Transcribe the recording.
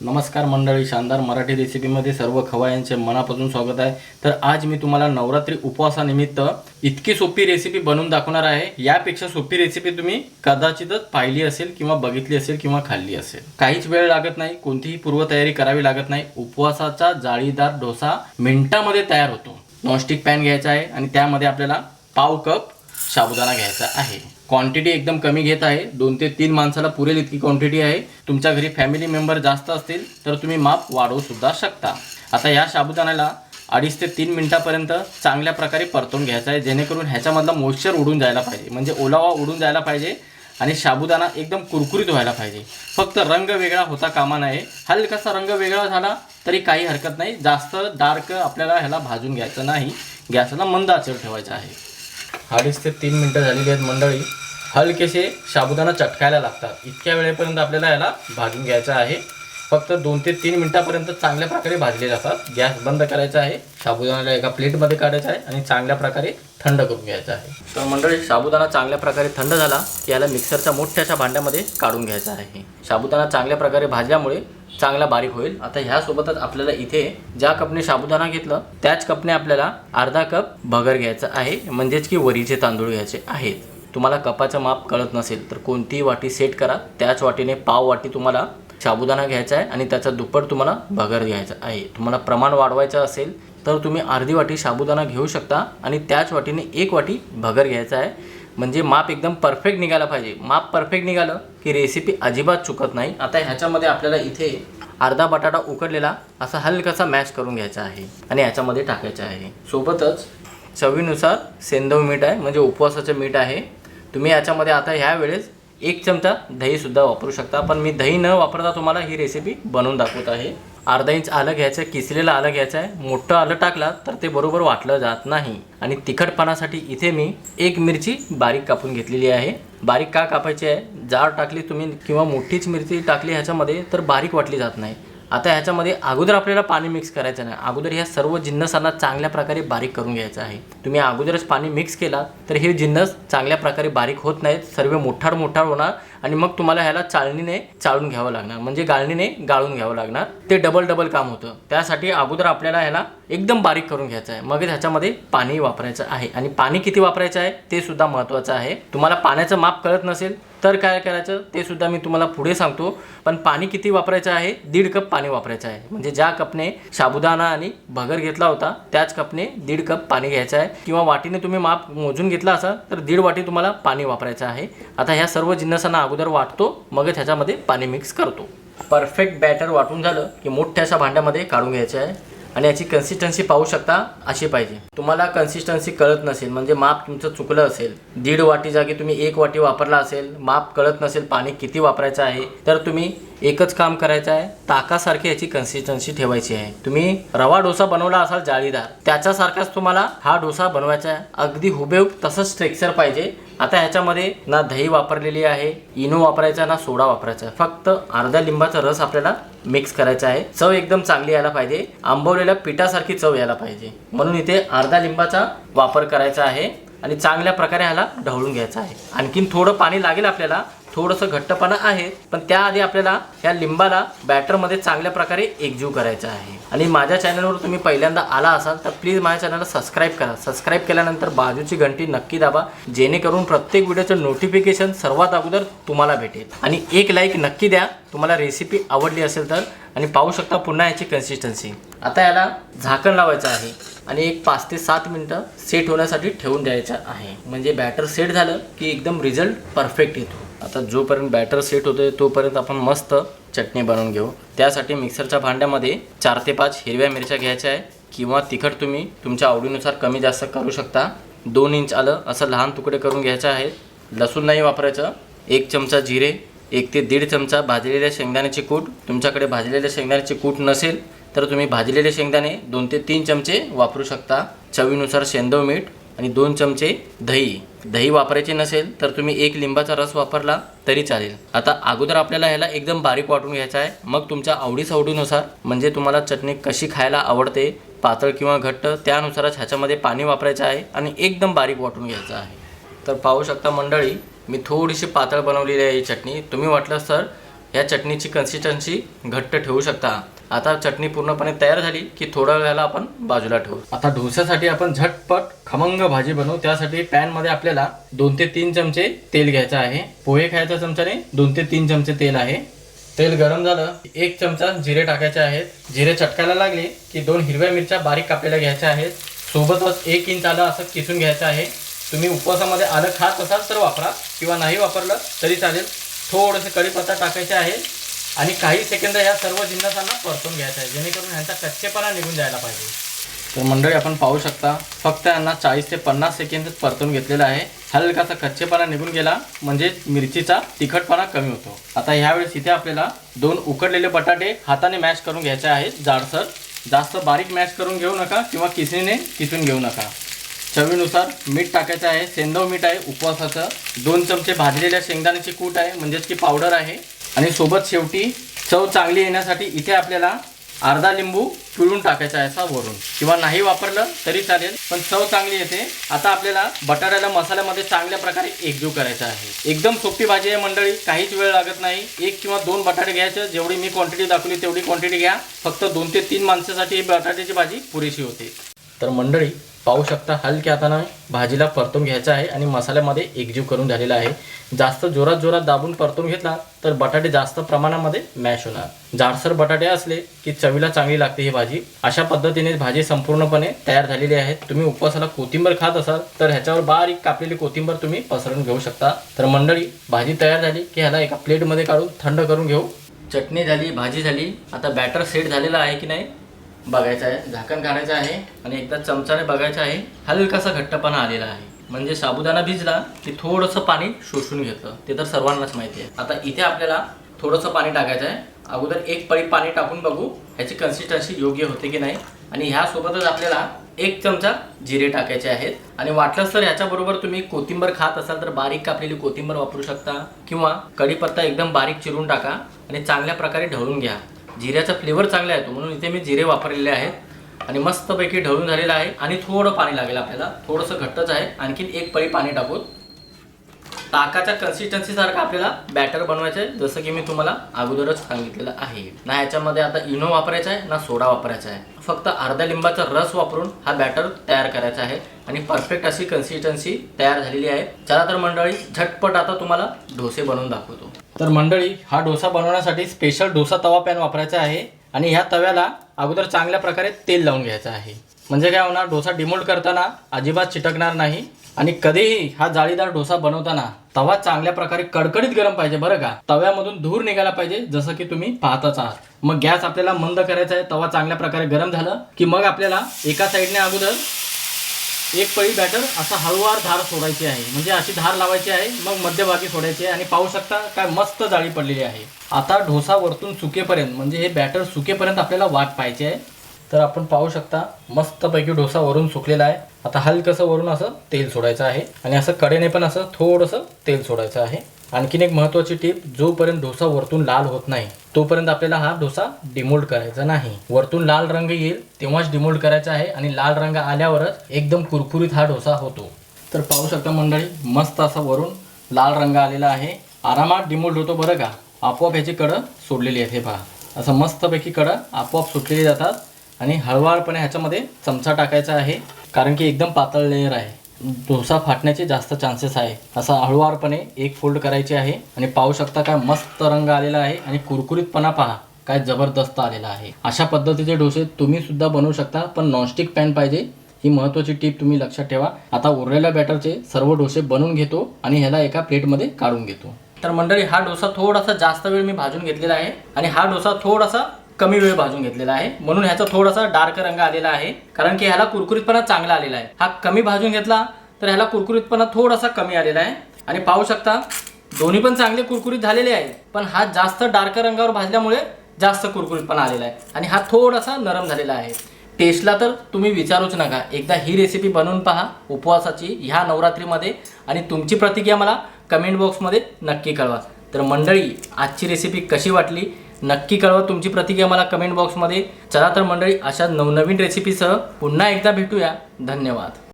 नमस्कार मंडळी शानदार मराठी रेसिपीमध्ये सर्व खवायांचे मनापासून स्वागत आहे. तर आज मी तुम्हाला नवरात्री उपवासानिमित्त इतकी सोपी रेसिपी बनवून दाखवणार आहे. यापेक्षा सोपी रेसिपी तुम्ही कदाचितच पाहिली असेल किंवा बघितली असेल किंवा खाल्ली असेल. काहीच वेळ लागत नाही कोणतीही पूर्वतयारी करावी लागत नाही. उपवासाचा जाळीदार डोसा मिनिटामध्ये तयार होतो. नॉनस्टिक पॅन घ्यायचा आहे आणि त्यामध्ये आपल्याला पाव कप साबुदाणा घ्यायचा आहे. क्वांटिटी एकदम कमी घेत आहे. दोन ते तीन माणसाला पुरेल इतकी क्वांटिटी आहे. तुमच्या घरी फॅमिली मेंबर जास्त असतील तर तुम्ही माप वाढवू सुद्धा शकता. आता या साबुदाण्याला अडीच ते तीन मिनिटापर्यंत चांगल्या प्रकारे परतून घ्यायचा आहे जेणेकरून ह्याच्यामधला मॉइश्चर उडून जायला पाहिजे. म्हणजे ओलावा उडून जायला पाहिजे आणि साबुदाणा एकदम कुरकुरीत व्हायला पाहिजे. फक्त रंग वेगळा होता कामा नये. हलकासा रंग वेगळा झाला तरी काही हरकत नाही. जास्त डार्क आपल्याला ह्याला भाजून घ्यायचं नाही. गॅसला मंद आचेवर ठेवायचा आहे. अडीच ते तीन मिनटं झालेली आहेत मंडळी. हलकेसे साबुदाणा चटकायला लागतात. इतक्या वेळेपर्यंत आपल्याला याला भाजून घ्यायचं आहे. फक्त दोन ते तीन मिनटापर्यंत चांगल्या प्रकारे भाजले जातात. गॅस बंद करायचा आहे. साबुदाण्याला एका प्लेटमध्ये काढायचा आहे आणि चांगल्या प्रकारे थंड करून घ्यायचा आहे. तर मंडळी साबुदाणा चांगल्या प्रकारे थंड झाला की याला मिक्सरच्या मोठ्याशा भांड्यामध्ये काढून घ्यायचा आहे. साबुदाणा चांगल्या प्रकारे भाजल्यामुळे चांगला बारीक होईल. आता ह्यासोबतच आपल्याला इथे ज्या कपने साबुदाणा घेतलं त्याच कपने आपल्याला अर्धा कप भगर घ्यायचा आहे म्हणजेच की वरीचे तांदूळ घ्यायचे आहेत. तुम्हाला कपाचं माप कळत नसेल तर कोणतीही वाटी सेट करा. त्याच वाटीने पाव वाटी तुम्हाला साबुदाणा घ्यायचा आहे आणि त्याचा दुप्पट तुम्हाला भगर घ्यायचा आहे. तुम्हाला प्रमाण वाढवायचं असेल तर तुम्ही अर्धी वाटी साबुदाणा घेऊ शकता आणि त्याच वाटीने एक वाटी भगर घ्यायचा आहे. म्हणजे माप एकदम परफेक्ट निघायला पाहिजे. माप परफेक्ट निघालं की रेसिपी अजिबात चुकत नाही. आता ह्याच्यामध्ये आपल्याला इथे अर्धा बटाटा उकडलेला असा हलकासा मॅश करून घ्यायचा आहे आणि ह्याच्यामध्ये टाकायचा आहे. सोबतच चवीनुसार सेंदव मीठ आहे म्हणजे उपवासाचं मीठ आहे. तुम्ही याच्यामध्ये आता ह्या वेळेस एक चमचा दहीसुद्धा वापरू शकता. पण मी दही न वापरता तुम्हाला ही रेसिपी बनवून दाखवत आहे. अर्धा इंच आलं घ्यायचं आहे किसलेलं आलं घ्यायचं आहे. मोठं आलं टाकला तर ते बरोबर वाटलं जात नाही. आणि तिखटपणासाठी इथे मी एक मिरची बारीक कापून घेतलेली आहे. बारीक का कापायची आहे? जाड टाकली तुम्ही किंवा मोठीच मिरची टाकली ह्याच्यामध्ये तर बारीक वाटली जात नाही. आता ह्याच्यामध्ये अगोदर आपल्याला पाणी मिक्स करायचं नाही. अगोदर ह्या सर्व जिन्नसांना चांगल्या प्रकारे बारीक करून घ्यायचं आहे. तुम्ही अगोदरच पाणी मिक्स केला तर हे जिन्नस चांगल्या प्रकारे बारीक होत नाहीत. सर्व मोठार मोठार होणार. आणि मग तुम्हाला ह्याला चाळणीने चाळून घ्यावं लागणार. म्हणजे गाळणीने गाळून घ्यावं लागणार. ते डबल डबल काम होतं. त्यासाठी अगोदर आपल्याला ह्याला एकदम बारीक करून घ्यायचं आहे. मग ह्याच्यामध्ये पाणी वापरायचं आहे. आणि पाणी किती वापरायचं आहे? ते सुद्धा महत्त्वाचं आहे. तुम्हाला पाण्याचं माप कळत नसेल तर काय करायचं? ते सुद्धा मी तुम्हाला पुढे सांगतो. पण पाणी किती वापरायचं आहे? दीड कप पाणी वापरायचं आहे. म्हणजे ज्या कपने साबुदाणा आणि भगर घेतला होता त्याच कपने दीड कप पाणी घ्यायचं आहे. किंवा वाटीने तुम्ही माप मोजून घेतला असाल तर दीड वाटी तुम्हाला पाणी वापरायचं आहे. आता ह्या सर्व जिन्नसांना अगोदर वाटतो मग त्याच्यामध्ये पाणी मिक्स करतो. परफेक्ट बॅटर वाटून झालं की मोठ्याशा भांड्यामध्ये काढून घ्यायचं आहे. आणि याची कन्सिस्टन्सी पाहू शकता अशी पाहिजे. तुम्हाला कन्सिस्टन्सी कळत नसेल म्हणजे माप तुमचं चुकलं असेल दीड वाटी जागी तुम्ही एक वाटी वापरला असेल माप कळत नसेल पाणी किती वापरायचं आहे तर तुम्ही एकच काम करायचं आहे ताकासारखी याची कन्सिस्टन्सी ठेवायची आहे. तुम्ही रवा डोसा बनवला असाल जाळीदार त्याच्यासारखाच तुम्हाला हा डोसा बनवायचा आहे. अगदी हुबेहूब तसंच स्ट्रेक्चर पाहिजे. आता ह्याच्यामध्ये ना दही वापरलेली आहे इनो वापरायचा ना सोडा वापरायचा. आहे फक्त अर्धा लिंबाचा रस आपल्याला मिक्स करायचा आहे. चव एकदम चांगली यायला पाहिजे. आंबवलेल्या पिठासारखी चव यायला पाहिजे. म्हणून इथे अर्धा लिंबाचा वापर करायचा आहे आणि चांगल्या प्रकारे ह्याला ढवळून घ्यायचा आहे. आणखीन थोडं पाणी लागेल आपल्याला थोडंसं घट्टपणा आहे पण त्याआधी आपल्याला या लिंबाला बॅटरमध्ये चांगल्या प्रकारे एकजीव करायचा आहे. आणि माझ्या चॅनलवर तुम्ही पहिल्यांदा आला असाल तर प्लीज माझ्या चॅनलला सबस्क्राईब करा. सबस्क्राईब केल्यानंतर बाजूची घंटी नक्की दाबा जेणेकरून प्रत्येक व्हिडिओचं नोटिफिकेशन सर्वात अगोदर तुम्हाला भेटेल. आणि एक लाईक नक्की द्या तुम्हाला रेसिपी आवडली असेल तर आणि पाहू शकता पुन्हा याची कन्सिस्टन्सी आता याला झाकण लावायचं आहे आणि एक पाच ते सात मिनटं सेट होण्यासाठी ठेवून द्यायचं आहे. म्हणजे बॅटर सेट झालं की एकदम रिझल्ट परफेक्ट येतो. आता जोपर्यंत बॅटर सेट होतोय तोपर्यंत आपण मस्त चटणी बनवून घेऊ. त्यासाठी मिक्सरच्या भांड्यामध्ये चार ते पाच हिरव्या मिरच्या घ्यायच्या आहे किंवा तिखट तुम्ही तुमच्या आवडीनुसार कमी जास्त करू शकता. दोन इंच आलं असं लहान तुकडे करून घ्यायचं आहे. लसूण नाही वापरायचं. एक चमचा जिरे एक ते दीड चमचा भाजलेल्या शेंगदाण्याची कूट. तुमच्याकडे भाजलेल्या शेंगदाण्याची कूट नसेल तर तुम्ही भाजलेले शेंगदाणे दोन ते तीन चमचे वापरू शकता. चवीनुसार शेंदव मीठ आणि दोन चमचे दही. दही वापरायचे नसेल तर तुम्ही एक लिंबाचा रस वापरला तरी चालेल. आता अगोदर आपल्याला ह्याला एकदम बारीक वाटून घ्यायचा आहे. मग तुमच्या आवडीसावडीनुसार म्हणजे तुम्हाला चटणी कशी खायला आवडते पातळ किंवा घट्ट त्यानुसारच ह्याच्यामध्ये पाणी वापरायचं आहे आणि एकदम बारीक वाटून घ्यायचं आहे. तर पाहू शकता मंडळी मी थोडीशी पातळ बनवलेली आहे ही चटणी. तुम्ही वाटलं तर या चटणीची कन्सिस्टन्सी घट्ट ठेवू शकता. आता चटणी पूर्णपणे तयार झाली की थोड्या वेळाला आपण बाजूला ठेवू. आता डोस्यासाठी आपण झटपट खमंग भाजी बनवू. त्यासाठी पॅनमध्ये आपल्याला दोन ते तीन चमचे तेल घ्यायचं आहे. पोहे खायच्या चमच्याने दोन ते तीन चमचे तेल आहे. तेल गरम झालं एक चमचा जिरे टाकायचे आहेत. जिरे चटकायला लागले की दोन हिरव्या मिरच्या बारीक कापलेल्या घ्यायच्या आहेत. सोबतच एक इंच आलं असं किसून घ्यायचं आहे. तुम्ही उपवासामध्ये आलं खात असाल तर वापरा. किंवा नाही वापरलं तरी चालेल. थोडंसं कढीपत्ता टाकायचे आहे. आणि काही सेकंद या सर्व जिन्नसांना परतून घ्यायचं आहे जेणेकरून ह्यांचा कच्चेपणा निघून जायला पाहिजे. तर मंडळी आपण पाहू शकता फक्त यांना चाळीस ते पन्नास सेकंद परतून घेतलेला आहे. हलकासा कच्चेपणा निघून गेला म्हणजे मिरचीचा तिखटपणा कमी होतो. आता ह्यावेळेस इथे आपल्याला दोन उकडलेले बटाटे हाताने मॅश करून घ्यायचे आहेत जाडसर. जास्त बारीक मॅश करून घेऊ नका किंवा किसणीने किसून घेऊ नका. चवीनुसार मीठ टाकायचं आहे सेंदव मीठ आहे उपवासाचं. दोन चमचे भाजलेल्या शेंगदाण्याची कूट आहे म्हणजेच की पावडर आहे. आणि सोबत शेवटी चव चांगली येण्यासाठी इथे आपल्याला अर्धा लिंबू पिळून टाकायचा आहे असा वरून. किंवा नाही वापरलं तरी चालेल पण चव चांगली येते. आता आपल्याला बटाट्याला मसाल्यामध्ये चांगल्या प्रकारे एकजीव करायचा आहे. एकदम सोपी भाजी आहे मंडळी काहीच वेळ लागत नाही. एक किंवा दोन बटाटे घ्यायचे जेवढी मी क्वांटिटी दाखवली तेवढी क्वांटिटी घ्या. फक्त दोन ते तीन माणसासाठी ही बटाट्याची भाजी पुरेशी होते. तर मंडळी पाहू शकता हलक्या हाताने भाजीला परतून घ्यायचं आहे आणि मसाल्यामध्ये एकजीव करून झालेला आहे. जास्त जोरात जोरात दाबून परतून घेतला तर बटाटे जास्त प्रमाणामध्ये मॅश होणार. जाडसर बटाटे असले की चवीला चांगली लागते ही भाजी. अशा पद्धतीने भाजी संपूर्णपणे तयार झालेली आहे. तुम्ही उपवासाला कोथिंबीर खात असाल तर ह्याच्यावर बारीक कापलेली कोथिंबीर तुम्ही पसरून घेऊ शकता. तर मंडळी भाजी तयार झाली की ह्याला एका प्लेटमध्ये काढून थंड करून घेऊ. चटणी झाली भाजी झाली. आता बॅटर सेट झालेला आहे की नाही? बघायचं आहे झाकण काढायचं आहे आणि एकदा चमचाने बघायचं आहे हलकासा घट्टपणा आलेला आहे. म्हणजे साबुदाणा भिजला की थोडंसं पाणी शोषून घेतं. ते तर सर्वांनाच माहिती आहे. आता इथे आपल्याला थोडंसं पाणी टाकायचं आहे. अगोदर एक पळी पाणी टाकून बघू ह्याची कन्सिस्टन्सी योग्य होते की नाही. आणि ह्यासोबतच आपल्याला एक चमचा जिरे टाकायचे आहेत. आणि वाटलंच तर ह्याच्याबरोबर तुम्ही कोथिंबर खात असाल तर बारीक कापलेली कोथिंबर वापरू शकता. किंवा कढीपत्ता एकदम बारीक चिरून टाका आणि चांगल्या प्रकारे ढवळून घ्या. जिऱ्याचा फ्लेवर चांगला येतो. म्हणून इथे मी जिरे वापरलेले आहेत. आणि मस्तपैकी ढळून झालेलं आहे. आणि थोडं पाणी लागेल आपल्याला. थोडंसं घट्टच आहे. आणखीन एक पळी पाणी टाकून. ताकाच्या कन्सिस्टन्सीसारखं आपल्याला बॅटर बनवायचं आहे. जसं की मी तुम्हाला अगोदरच सांगितलेलं आहे. ना याच्यामध्ये आता इनो वापरायचा आहे ना सोडा वापरायचा आहे. फक्त अर्ध्या लिंबाचा रस वापरून हा बॅटर तयार करायचा आहे. आणि परफेक्ट अशी कन्सिस्टन्सी तयार झालेली आहे. चला तर मंडळी झटपट आता तुम्हाला डोसे बनवून दाखवतो. तर मंडळी हा डोसा बनवण्यासाठी स्पेशल डोसा तवा पॅन वापरायचा आहे आणि ह्या तव्याला अगोदर चांगल्या प्रकारे तेल लावून घ्यायचं आहे. म्हणजे काय होणार डोसा डिमोल्ड करताना अजिबात चिटकणार नाही आणि कधीही हा जाळीदार डोसा बनवताना तवा चांगल्या प्रकारे कडकडीत गरम पाहिजे बरं का? तव्यामधून धूर निघायला पाहिजे जसं की तुम्ही पाहताच आहात. मग गॅस आपल्याला मंद करायचा आहे तवा चांगल्या प्रकारे गरम झालं की मग आपल्याला एका साईडने अगोदर एक पळी बॅटर असा हळूवार धार सोडायची आहे. म्हणजे अशी धार लावायची आहे मग मध्यभागी सोडायची आहे आणि पाहू शकता काय मस्त जाळी पडलेली आहे. आता डोसा वरतून सुकेपर्यंत म्हणजे हे बॅटर सुकेपर्यंत आपल्याला वाट पाहायची आहे. तर आपण पाहू शकता मस्तपैकी डोसा वरून सुकलेला आहे. आता हलकसं वरून असं तेल सोडायचं आहे आणि असं कडेने पण असं थोडंसं तेल सोडायचं आहे. आणखीन एक महत्त्वाची टीप जोपर्यंत डोसा वरतून लाल होत नाही तोपर्यंत आपल्याला हा डोसा डिमोल्ड करायचा नाही. वरतून लाल रंग येईल तेव्हाच डिमोल्ड करायचा आहे आणि लाल रंग आल्यावरच एकदम कुरकुरीत हा डोसा होतो. तर पाहू शकता मंडळी मस्त असा वरून लाल रंग आलेला आहे. आरामात डिमोल्ड होतो बरं का? आपोआप ह्याची कडं सोडलेली आहेत हे पहा. असं मस्तपैकी कडं आपोआप सुटलेली जातात आणि हळवाळपणे ह्याच्यामध्ये चमचा टाकायचा आहे कारण की एकदम पातळ लेअर आहे. डोसा फाटण्याचे जास्त चान्सेस आहे. असा हळूवारपणे एक फोल्ड करायची आहे आणि पाहू शकता काय मस्त रंग आलेला आहे आणि कुरकुरीतपणा पहा काय जबरदस्त आलेला आहे. अशा पद्धतीचे डोसे तुम्ही सुद्धा बनवू शकता पण नॉनस्टिक पॅन पाहिजे. ही महत्त्वाची टीप तुम्ही लक्षात ठेवा. आता उरलेल्या बॅटरचे सर्व डोसे बनवून घेतो आणि ह्याला एका प्लेटमध्ये काढून घेतो. तर मंडळी हा डोसा थोडासा जास्त वेळ मी भाजून घेतलेला आहे आणि हा डोसा थोडासा कमी वेळ भाजून घेतलेला आहे. म्हणून ह्याचा थोडासा डार्क रंग आलेला आहे. कारण की ह्याला कुरकुरीतपणा चांगला आलेला आहे. हा कमी भाजून घेतला तर ह्याला कुरकुरीतपणा थोडासा कमी आलेला आहे. आणि पाहू शकता दोन्ही पण चांगले कुरकुरीत झालेले आहेत पण हा जास्त डार्क रंगावर भाजल्यामुळे जास्त कुरकुरीतपणा आलेला आहे. आणि हा थोडासा नरम झालेला आहे. टेस्टला तर तुम्ही विचारूच नका. एकदा ही रेसिपी बनवून पहा उपवासाची ह्या नवरात्रीमध्ये. आणि तुमची प्रतिक्रिया मला कमेंट बॉक्समध्ये नक्की कळवा. तर मंडळी आजची रेसिपी कशी वाटली? नक्की कळवा तुमची प्रतिक्रिया मला कमेंट बॉक्समध्ये चला तर मंडळी अशा नवनवीन रेसिपीसह पुन्हा एकदा भेटूया. धन्यवाद.